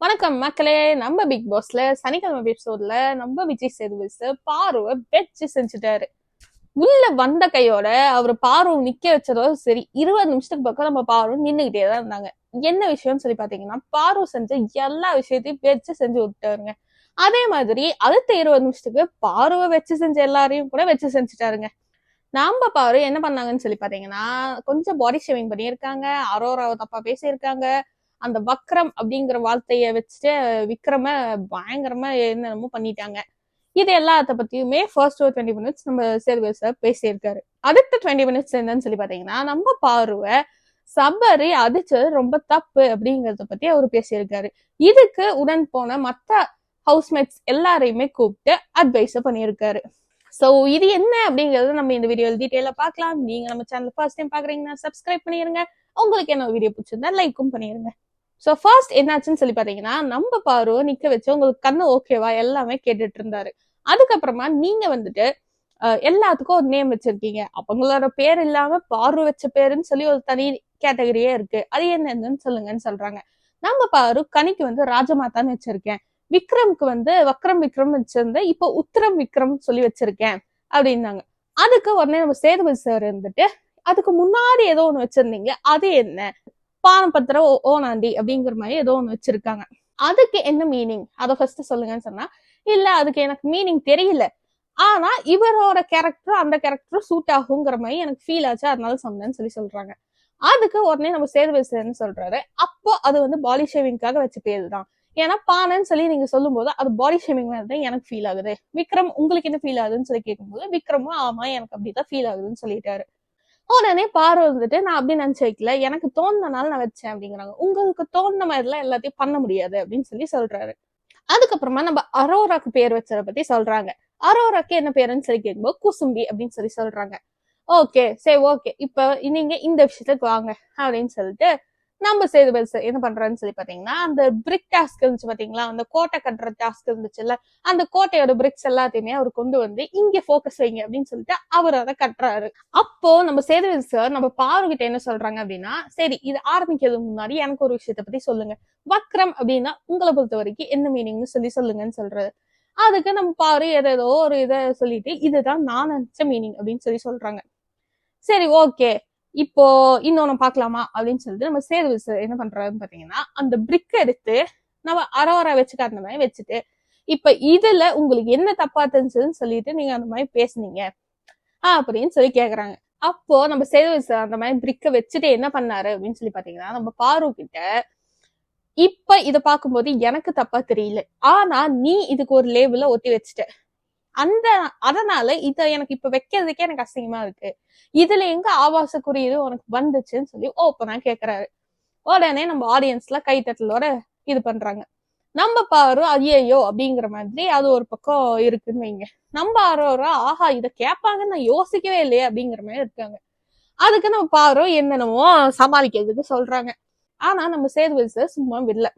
வணக்கம் மக்களே. நம்ம பிக் பாஸ்ல சனிக்கிழமை எபிசோட்ல நம்ம விஜய் சேதுபதி சார் பார்வை வெச்சு செஞ்சுட்டாரு. உள்ள வந்த கையோட அவர் பாரு நிக்க வச்சதோ சரி இருபது நிமிஷத்துக்கு பக்கம் நம்ம பாரு நின்னுகிட்டே தான் இருந்தாங்க. என்ன விஷயம்னு சொல்லி பாத்தீங்கன்னா பார்வை செஞ்ச எல்லா விஷயத்தையும் வெச்சு செஞ்சு விட்டாருங்க அதே மாதிரி அடுத்த இருபது நிமிஷத்துக்கு பார்வை வச்சு செஞ்ச எல்லாரையும் கூட வச்சு செஞ்சுட்டாருங்க. நாம பாரு என்ன பண்ணாங்கன்னு சொல்லி பாத்தீங்கன்னா கொஞ்சம் பாடி ஷேவிங் பண்ணியிருக்காங்க. அரோராவை தப்பா பேசியிருக்காங்க. அந்த வக்ரம் அப்படிங்கிற வார்த்தைய வச்சுட்டு விக்ரம பயங்கரமா என்னென்னமோ பண்ணிட்டாங்க. இது எல்லாத்த பத்தியுமே ஃபர்ஸ்ட் ஒரு டுவெண்ட்டி மினிட்ஸ் நம்ம சேருவே சார் பேசியிருக்காரு. அடுத்த டுவெண்ட்டி மினிட்ஸ் என்னன்னு சொல்லி பாத்தீங்கன்னா நம்ம பார்வை சபரி அடிச்சது ரொம்ப தப்பு அப்படிங்கறத பத்தி அவர் பேசியிருக்காரு. இதுக்கு உடன் போன மத்த ஹவுஸ்மேட்ஸ் எல்லாரையுமே கூப்பிட்டு அட்வைஸ் பண்ணியிருக்காரு. சோ இது என்ன அப்படிங்கறது நம்ம இந்த வீடியோ டீட்டெயிலா பார்க்கலாம். நீங்க நம்ம சேனல் ஃபர்ஸ்ட் டைம் பாக்குறீங்கன்னா சப்ஸ்கிரைப் பண்ணிருங்க. உங்களுக்கு என்ன வீடியோ பிடிச்சிருந்தா லைக்கும் பண்ணிருங்க. ஸோ ஃபர்ஸ்ட் என்னாச்சுன்னு சொல்லி பாத்தீங்கன்னா நம்ம பார்வை நிக்க வச்சு உங்களுக்கு கண்ணு ஓகேவா எல்லாமே கேட்டுட்டு இருந்தாரு. அதுக்கப்புறமா நீங்க வந்துட்டு அஹ், எல்லாத்துக்கும் ஒரு நேம் வச்சிருக்கீங்க. அவங்களோட பேர் இல்லாம பார்வை வச்ச பேருன்னு சொல்லி ஒரு தனி கேட்டகரியே இருக்கு. அது என்னன்னு சொல்லுங்கன்னு சொல்றாங்க. நம்ம பாரு கனிக்கு வந்து ராஜமாதான்னு வச்சிருக்கேன். விக்ரம்க்கு வந்து வக்ரம் விக்ரம் வச்சிருந்தேன். இப்போ உத்திரம் விக்ரம் சொல்லி வச்சிருக்கேன். அப்படின்னாங்க. அதுக்கு உடனே நம்ம சேதுபதி சார் இருந்துட்டு அதுக்கு முன்னாடி ஏதோ ஒண்ணு வச்சிருந்தீங்க. அது என்ன? பானபத்திர ஓ- ஓனாண்டி அப்படிங்கிற மாதிரி ஏதோ ஒன்று வச்சிருக்காங்க. அதுக்கு என்ன மீனிங் அதை ஃபர்ஸ்ட் சொல்லுங்கன்னு சொன்னா இல்ல அதுக்கு எனக்கு மீனிங் தெரியல. ஆனா இவரோட கேரக்டரும் அந்த கேரக்டரும் சூட் ஆகுங்கிற மாதிரி எனக்கு ஃபீல் ஆச்சு. அதனால சொன்னேன்னு சொல்லி சொல்றாங்க. அதுக்கு உடனே நம்ம சேதுபதி சொல்றாரு. அப்போ அது வந்து பாடி ஷேவிங்காக வச்ச பேருதான் ஏன்னா பானன்னு சொல்லி நீங்க சொல்லும் போது அது பாடி ஷேமிங் தான் எனக்கு ஃபீல் ஆகுது. விக்ரம் உங்களுக்கு என்ன ஃபீல் ஆகுதுன்னு சொல்லி கேட்கும்போது விக்ரமும் ஆமா எனக்கு அப்படிதான் ஃபீல் ஆகுதுன்னு சொல்லிட்டாரு. உடனே பார் வந்துட்டு நான் அப்படி நினைச்சு வைக்கல. எனக்கு தோணுனால நான் வச்சேன் அப்படிங்கிறாங்க. உங்களுக்கு தோணுன மாதிரிலாம் எல்லாத்தையும் பண்ண முடியாது அப்படின்னு சொல்லி சொல்றாரு. அதுக்கப்புறமா நம்ம அரோராக்கு பேர் வச்சத பத்தி சொல்றாங்க. அரோராக்கு என்ன பேருன்னு சொல்லி கேட்கும்போது குசும்பி அப்படின்னு சொல்லி சொல்றாங்க. ஓகே சரி ஓகே. இப்ப நீங்க இந்த விஷயத்துக்கு வாங்க அப்படின்னு சொல்லிட்டு நம்ம சேதுபதி சார் என்ன பண்றாருன்னு சொல்லி பாத்தீங்கன்னா அந்த பிரிக் டாஸ்க் இருந்துச்சு பாத்தீங்களா? அந்த கோட்டை கட்டுற டாஸ்க் இருந்துச்சுல்ல? அந்த கோட்டையோட பிரிக்ஸ் எல்லாத்தையுமே அவர் கொண்டு வந்து இங்க போக்கஸ் வைங்க அப்படின்னு சொல்லிட்டு அவர் அதை கட்டுறாரு. அப்போ நம்ம சேதுபதி சார் நம்ம பாருகிட்ட என்ன சொல்றாங்க அப்படின்னா சரி இது ஆரம்பிக்கிறதுக்கு முன்னாடி எனக்கு ஒரு விஷயத்த பத்தி சொல்லுங்க. வக்ரம் அப்படின்னா உங்களை பொறுத்த வரைக்கும் என்ன மீனிங்னு சொல்லி சொல்லுங்கன்னு சொல்றது அதுக்கு நம்ம பாரு ஏதேதோ ஒரு இதை சொல்லிட்டு இதுதான் நான் நினைச்ச மீனிங் அப்படின்னு சொல்லி சொல்றாங்க. சரி ஓகே இப்போ இன்னொன்னு பார்க்கலாமா அப்படின்னு சொல்லிட்டு நம்ம சேது என்ன பண்றாருன்னு பாத்தீங்கன்னா அந்த பிரிக் எடுத்து நம்ம அரோரா வச்சுக்க அந்த மாதிரி வச்சுட்டு இப்ப இதுல உங்களுக்கு என்ன தப்பா தெரிஞ்சதுன்னு சொல்லிட்டு நீங்க அந்த மாதிரி பேசுனீங்க. ஆ அப்படின்னு சொல்லி கேக்குறாங்க. அப்போ நம்ம சேது சார் அந்த மாதிரி பிரிக்க வச்சுட்டு என்ன பண்ணாரு அப்படின்னு சொல்லி பாத்தீங்கன்னா நம்ம பாரு கிட்ட இப்ப இத பார்க்கும்போது எனக்கு தப்பா தெரியல. ஆனா நீ இதுக்கு ஒரு லேபிள ஒட்டி வச்சுட்ட. அந்த அதனால இத எனக்கு இப்ப வைக்கிறதுக்கே எனக்கு அசிங்கமா இருக்கு. இதுல எங்க ஆபாச குறியீடு உனக்கு வந்துச்சுன்னு சொல்லி ஓப்பனா கேக்குறாரு. உடனே நம்ம ஆடியன்ஸ்ல கைத்தட்டலோட இது பண்றாங்க. நம்ம பாரு ஐயையோ அப்படிங்கிற மாதிரி அது ஒரு பக்கம் இருக்குன்னு வைங்க. நம்ம ஆரோரா ஆஹா இதை கேட்பாங்கன்னு நான் யோசிக்கவே இல்லையே அப்படிங்கிற மாதிரி இருக்காங்க. அதுக்கு நம்ம பாரு என்னென்னமோ சமாளிக்கிறதுக்கு சொல்றாங்க. ஆனா நம்ம சேதுபதி சார் சும்மா விடல.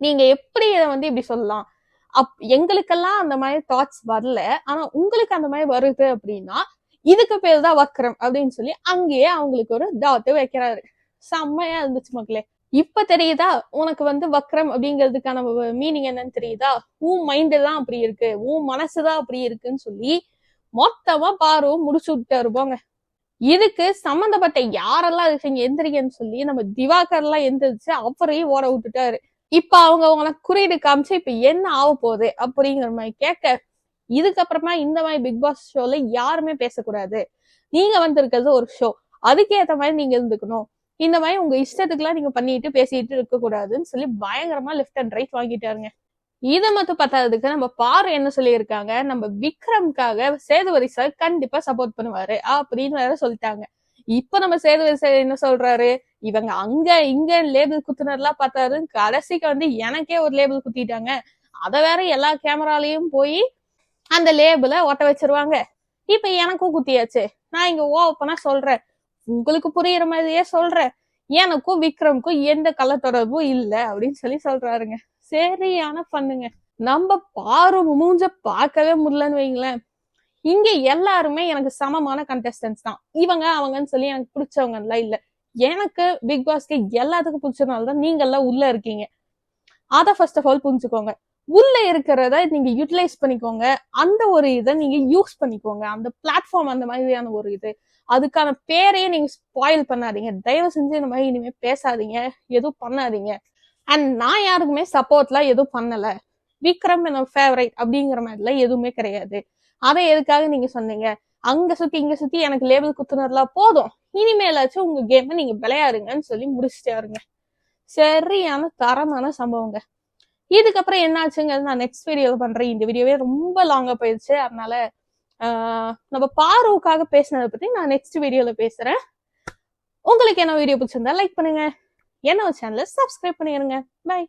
நீங்க எப்படி இதை வந்து இப்படி சொல்லலாம்? அப் எங்களுக்கெல்லாம் அந்த மாதிரி தாட்ஸ் வரல. ஆனா உங்களுக்கு அந்த மாதிரி வருது அப்படின்னா இதுக்கு பேர் தான் வக்ரம் அப்படின்னு சொல்லி அங்கேயே அவங்களுக்கு ஒரு டாட்டு வைக்கிறாரு. செம்மையா இருந்துச்சு மக்களே. இப்ப தெரியுதா? உனக்கு வந்து வக்ரம் அப்படிங்கிறதுக்கான மீனிங் என்னன்னு தெரியுதா? உன் மைண்டு தான் அப்படி இருக்கு. உன் மனசுதான் அப்படி இருக்குன்னு சொல்லி மொத்தமா பார்வம் முடிச்சு விட்டு போங்க. இதுக்கு சம்பந்தப்பட்ட யாரெல்லாம் இருக்கீங்க? எந்திரிக்கன்னு சொல்லி நம்ம திவாகர் எல்லாம் எந்திரிச்சு அவரையும் ஓட விட்டுட்டாரு. இப்ப அவங்க உனக்கு குறியீடு காமிச்சு இப்ப என்ன ஆக போகுது அப்படிங்கிற மாதிரி கேட்க இதுக்கப்புறமா இந்த மாதிரி பிக் பாஸ் ஷோல யாருமே பேசக்கூடாது. நீங்க வந்திருக்கிறது ஒரு ஷோ அதுக்கேத்த மாதிரி நீங்க இருந்துக்கணும். இந்த மாதிரி உங்க இஷ்டத்துக்குலாம் நீங்க பண்ணிட்டு பேசிட்டு இருக்க கூடாதுன்னு சொல்லி பயங்கரமா லெஃப்ட் அண்ட் ரைட் வாங்கிட்டாருங்க. இதை மட்டும் பத்தாததுக்கு நம்ம பாரு என்ன சொல்லியிருக்காங்க. நம்ம விக்ரம்காக சேதுவரி சார் கண்டிப்பா சப்போர்ட் பண்ணுவாரு அப்படின்னு வேற சொல்லிட்டாங்க. இப்ப நம்ம சேதுவரி சார் என்ன சொல்றாரு? இவங்க அங்க இங்க லேபிள் குத்துனர்லாம் பார்த்தாரு. கடைசிக்கு வந்து எனக்கே ஒரு லேபிள் குத்திட்டாங்க. அதை வேற எல்லா கேமராலையும் போய் அந்த லேபிள ஒட்ட வச்சிருவாங்க. இப்ப எனக்கும் குத்தியாச்சு. நான் இங்க ஓப்பனா சொல்றேன். உங்களுக்கு புரியுற மாதிரியே சொல்றேன். எனக்கும் விக்ரம்க்கும் எந்த கள்ள தொடர்பும் இல்ல அப்படின்னு சொல்லி சொல்றாருங்க. சரியான பண்ணுங்க. நம்ம பாரு மூஞ்ச பார்க்கவே முடியலன்னு வைங்களேன். இங்க எல்லாருமே எனக்கு சமமான கண்டஸ்டன்ஸ் தான். இவங்க அவங்கன்னு சொல்லி எனக்கு பிடிச்சவங்க எல்லாம் எனக்கு பிக் பாஸ்க்கு எல்லாத்துக்கும் பிடிச்சதுனால தான் நீங்க எல்லாம் உள்ள இருக்கீங்க. அதை ஃபர்ஸ்ட் ஆஃப் ஆல் புரிஞ்சுக்கோங்க. உள்ள இருக்கிறத நீங்க யூட்டிலைஸ் பண்ணிக்கோங்க. அந்த ஒரு இதை நீங்க யூஸ் பண்ணிக்கோங்க. அந்த பிளாட்ஃபார்ம் அந்த மாதிரியான ஒரு இது. அதுக்கான பேரையே நீங்க ஸ்பாயில் பண்ணாதீங்க. தயவு செஞ்சு இந்த மாதிரி இனிமே பேசாதீங்க. எதுவும் பண்ணாதீங்க. அண்ட் நான் யாருக்குமே சப்போர்ட்லாம் எதுவும் பண்ணல. விக்ரம் என்னோட ஃபேவரைட் அப்படிங்கிற மாதிரிலாம் எதுவுமே கிடையாது. அதை எதுக்காக நீங்க சொன்னீங்க? அங்க சுத்தி இங்க சுத்தி எனக்கு லேபிள் குத்துனதுலாம் போதும். இனிமேலாச்சும் உங்க கேமை நீங்க விளையாடுங்கன்னு சொல்லி முடிச்சிட்டாருங்க. சரியான தரமான சம்பவங்க. இதுக்கப்புறம் என்ன ஆச்சுங்கிறது நான் நெக்ஸ்ட் வீடியோவில் பண்றேன். இந்த வீடியோவே ரொம்ப லாங்கா போயிடுச்சு. அதனால ஆஹ், நம்ம பாருவுக்காக பேசினதை பத்தி நான் நெக்ஸ்ட் வீடியோல பேசுறேன். உங்களுக்கு என்ன வீடியோ பிடிச்சிருந்தா லைக் பண்ணுங்க. என்னோட சேனலை சப்ஸ்கிரைப் பண்ணிடுங்க பை